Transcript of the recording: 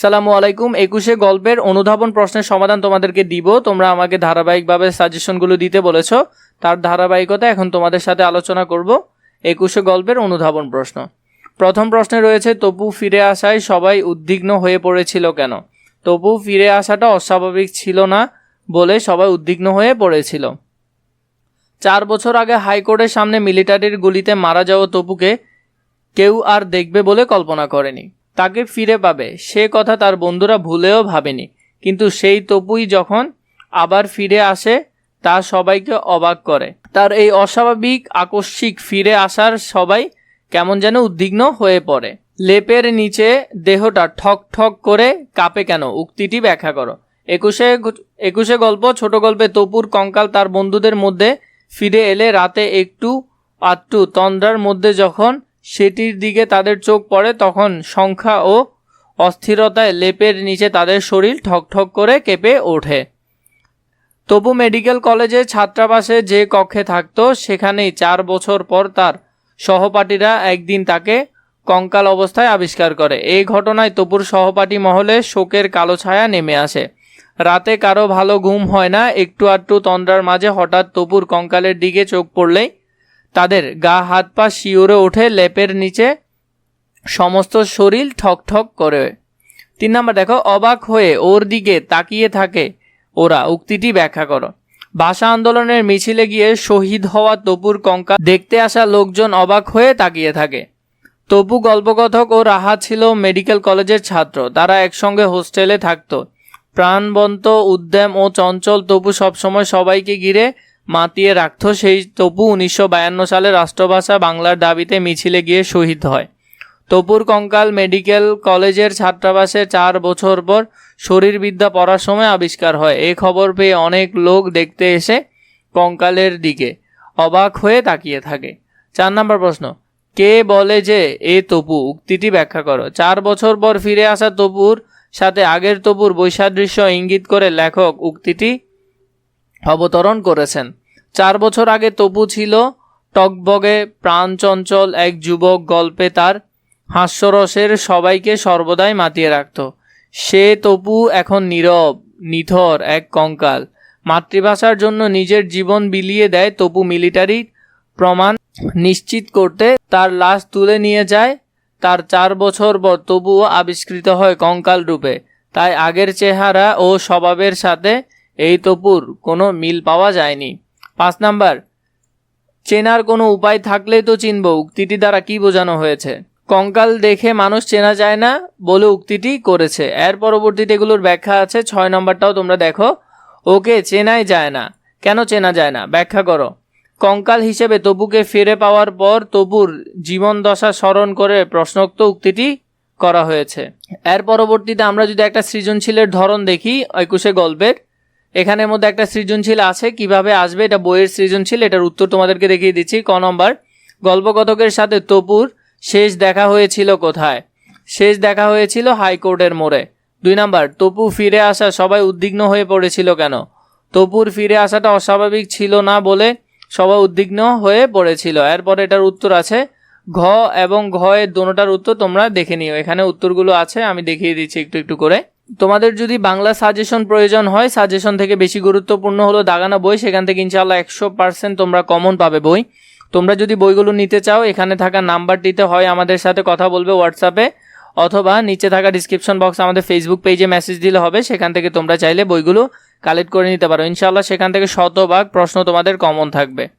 সালামু আলাইকুম। একুশে গল্পের অনুধাবন প্রশ্নের সমাধান তোমাদেরকে দিব। তোমরা আমাকে ধারাবাহিকভাবে সাজেশনগুলো দিতে বলেছ। তার ধারাবাহিকতা এখন তোমাদের সাথে আলোচনা করব। একুশে গল্পের অনুধাবন প্রশ্ন। প্রথম প্রশ্নে রয়েছে, তপু ফিরে আসায় সবাই উদ্বিগ্ন হয়ে পড়েছিল কেন? তপু ফিরে আসাটা অস্বাভাবিক ছিল না বলে সবাই উদ্বিগ্ন হয়ে পড়েছিল। চার বছর আগে হাইকোর্টের সামনে মিলিটারির গুলিতে মারা যাওয়া তপুকে কেউ আর দেখবে বলে কল্পনা করেনি। তাকে ফিরে পাবে। সে কথা তার বন্ধুরা ভুলেও ভাবেনি। কিন্তু সেই তপুই যখন আবার ফিরে আসে, তা সবাইকে অবাক করে। তার এই অস্বাভাবিক আকস্মিক ফিরে আসার সবাই কেমন যেন উদ্বিগ্ন হয়ে পড়ে। লেপের নিচে দেহটা ঠক ঠক করে কাঁপে কেন? উক্তিটি ব্যাখ্যা করো। একুশে একুশে গল্প, ছোট গল্পে তপুর কঙ্কাল তার বন্ধুদের মধ্যে ফিরে এলে রাতে একটু আটটু তন্দ্রার মধ্যে যখন সেটির দিকে তাদের চোখ পড়ে, তখন সংখ্যা ও অস্থিরতায় লেপের নিচে তাদের শরীর ঠকঠক করে কেঁপে ওঠে। তবু মেডিকেল কলেজে ছাত্রাবাসে যে কক্ষে থাকতো, সেখানেই চার বছর পর তার সহপাঠীরা একদিন তাকে কঙ্কাল অবস্থায় আবিষ্কার করে। এই ঘটনায় তপুর সহপাঠী মহলে শোকের কালো ছায়া নেমে আসে। রাতে কারও ভালো ঘুম হয় না, একটু আধটু তন্দ্রার মাঝে হঠাৎ তপুর কঙ্কালের দিকে চোখ পড়লেই তাদের গা, হাত, পা শিওরে ওঠে লেপের নিচে সমস্ত শরীর ঠক ঠক করে। তিন নম্বর দেখো, অবাক হয়ে ওর দিকে তাকিয়ে থাকে ওরা। উক্তিটি ব্যাখ্যা করো। ভাষা আন্দোলনের মিছিলে গিয়ে শহীদ হওয়া তপুর কঙ্কা দেখতে আসা লোকজন অবাক হয়ে তাকিয়ে থাকে। তপু গল্পকথক ও রাহা ছিল মেডিকেল কলেজের ছাত্র। তারা একসঙ্গে হোস্টেলে থাকত। প্রাণবন্ত উদ্যম ও চঞ্চল তপু সবসময় সবাইকে ঘিরে মাতিয়ে রাখত। সেই তপু উনিশশো বায়ান্ন সালে রাষ্ট্রভাষা বাংলার দাবিতে মিছিলে গিয়ে শহীদ হয়। তপুর কঙ্কাল মেডিকেল কলেজের ছাত্রাবাসে চার বছর পর শরীরবিদ্যা পড়ার সময় আবিষ্কার হয়। এই খবর পেয়ে অনেক লোক দেখতে এসে কঙ্কালের দিকে অবাক হয়ে তাকিয়ে থাকে। চার নম্বর প্রশ্ন, কে বলে যে এ তপু উক্তিটি ব্যাখ্যা করো। চার বছর পর ফিরে আসা তপুর সাথে আগের তপুর বৈসাদৃশ্য ইঙ্গিত করে লেখক উক্তিটি অবতরণ করেছেন। চার বছর আগে তপু ছিল টকবগে প্রাণচঞ্চল এক যুবক গল্পে তার হাস্যরসের সবাইকে সর্বদাই মাতিয়ে রাখত। সে তপু এখন নীরব, নিথর এক কঙ্কাল। মাতৃভাষার জন্য নিজের জীবন বিলিয়ে দেয় তপু মিলিটারি প্রমাণ নিশ্চিত করতে। তার লাশ তুলে নিয়ে যায়। তার চার বছর পর তবুও আবিষ্কৃত হয় কঙ্কাল রূপে। তাই আগের চেহারা ও স্বভাবের সাথে এই তপুর কোনো মিল পাওয়া যায়নি। পাঁচ নাম্বার, চেনার কোনো উপায় থাকলেই তো চিনব, উক্তিটি দ্বারা কি বোঝানো হয়েছে। কঙ্কাল দেখে মানুষ চেনা যায় না বলে উক্তিটি করেছে। এর পরবর্তীতে এগুলোর ব্যাখ্যা আছে, ছয় নম্বরটাও তোমরা দেখো। ওকে, চেনাই যায় না। কেন চেনা যায় না? ব্যাখ্যা করো। কঙ্কাল হিসেবে তবুকে ফিরে পাওয়ার পর তবুর জীবন দশা স্মরণ করে প্রশ্নোক্ত উক্তিটি করা হয়েছে। এর পরবর্তীতে আমরা যদি একটা সৃজনশীলের ধরন দেখি, একুশে গল্পের এখানের মধ্যে একটা সৃজনশীল আছে, কীভাবে আসবে, এটা বইয়ের সৃজনশীল, এটার উত্তর তোমাদেরকে দেখিয়ে দিচ্ছি। ক নম্বর, গল্পকথকের সাথে তপুর শেষ দেখা হয়েছিল কোথায়? শেষ দেখা হয়েছিল হাইকোর্টের মোড়ে। দুই নাম্বার, তপু ফিরে আসা সবাই উদ্বিগ্ন হয়ে পড়েছিল কেন? তপুর ফিরে আসাটা অস্বাভাবিক ছিল না বলে সবাই উদ্বিগ্ন হয়ে পড়েছিল। এরপর এটার উত্তর আছে, ঘ এবং ঘ এর দোনোটার উত্তর তোমরা দেখে নিও। এখানে উত্তরগুলো আছে, আমি দেখিয়ে দিচ্ছি একটু একটু করে। তোমাদের যদি বাংলা সাজেশন প্রয়োজন হয় সাজেশন থেকে বেশি গুরুত্বপূর্ণ হলো দাগানা বই, সেখান থেকে ইনশাল্লাহ একশো পার্সেন্ট তোমরা কমন পাবে বই। তোমরা যদি বইগুলো নিতে চাও, এখানে থাকা নাম্বারটিতে হয় আমাদের সাথে কথা বলবে হোয়াটসঅ্যাপে অথবা নিচে থাকা ডিসক্রিপশন বক্স আমাদের ফেসবুক পেজে মেসেজ দিলে হবে, সেখান থেকে তোমরা চাইলে বইগুলো কালেক্ট করে নিতে পারো। ইনশাল্লাহ সেখান থেকে শতভাগ প্রশ্ন তোমাদের কমন থাকবে।